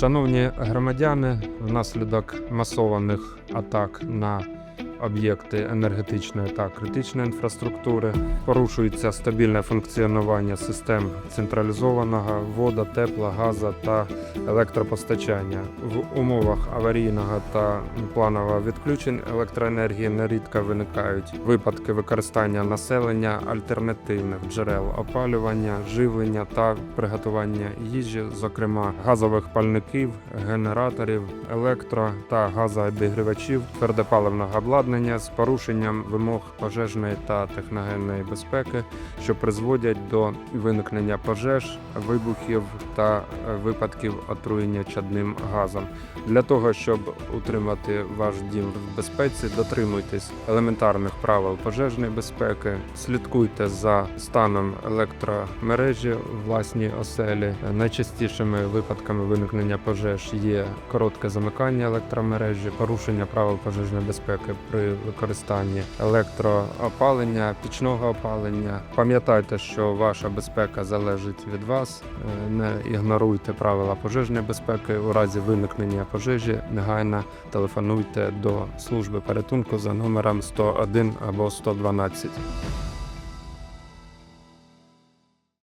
Шановні громадяни, внаслідок масованих атак на об'єкти енергетичної та критичної інфраструктури порушується стабільне функціонування систем централізованого вода, тепла, газа та електропостачання. В умовах аварійного та планового відключень електроенергії нерідко виникають випадки використання населення альтернативних джерел опалювання, живлення та приготування їжі, зокрема газових пальників, генераторів, електро та газообігрівачів, твердопаливного обладнання з порушенням вимог пожежної та техногенної безпеки, що призводять до виникнення пожеж, вибухів та е, випадків отруєння чадним газом. Для того щоб утримати ваш дім в безпеці, дотримуйтесь елементарних правил пожежної безпеки, слідкуйте за станом електромережі в власній оселі. Найчастішими випадками виникнення пожеж є коротке замикання електромережі, порушення правил пожежної безпеки при використанні електроопалення, пічного опалення. Пам'ятайте, що ваша безпека залежить від вас. Е, Не ігноруйте правила пожежної безпеки. У разі виникнення пожежі негайно телефонуйте до служби порятунку за номером 101 або 112.